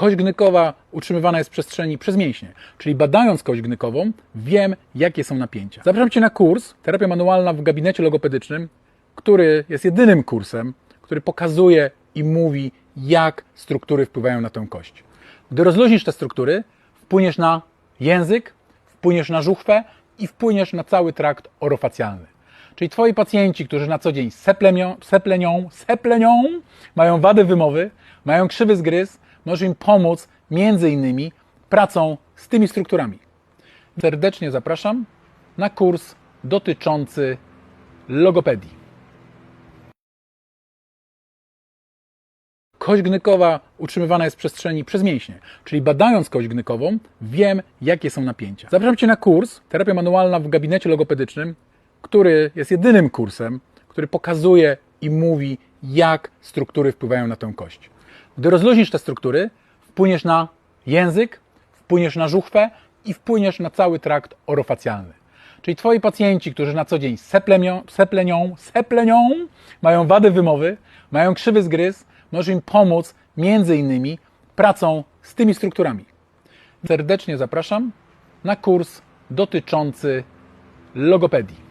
Kość gnykowa utrzymywana jest w przestrzeni przez mięśnie, czyli badając kość gnykową, wiem, jakie są napięcia. Zapraszam Cię na kurs Terapia manualna w gabinecie logopedycznym, który jest jedynym kursem, który pokazuje i mówi, jak struktury wpływają na tę kość. Gdy rozluźnisz te struktury, wpłyniesz na język, wpłyniesz na żuchwę i wpłyniesz na cały trakt orofacjalny. Czyli Twoi pacjenci, którzy na co dzień seplenią, seplenią, seplenią, mają wady wymowy, mają krzywy zgryz, może im pomóc między innymi pracą z tymi strukturami. Serdecznie zapraszam na kurs dotyczący logopedii. Kość gnykowa utrzymywana jest w przestrzeni przez mięśnie, czyli badając kość gnykową, wiem, jakie są napięcia. Zapraszam Cię na kurs Terapia manualna w gabinecie logopedycznym, który jest jedynym kursem, który pokazuje i mówi, jak struktury wpływają na tę kość. Gdy rozluźnisz te struktury, wpłyniesz na język, wpłyniesz na żuchwę i wpłyniesz na cały trakt orofacjalny. Czyli Twoi pacjenci, którzy na co dzień seplenią, seplenią, seplenią, mają wady wymowy, mają krzywy zgryz, może im pomóc między innymi pracą z tymi strukturami. Serdecznie zapraszam na kurs dotyczący logopedii.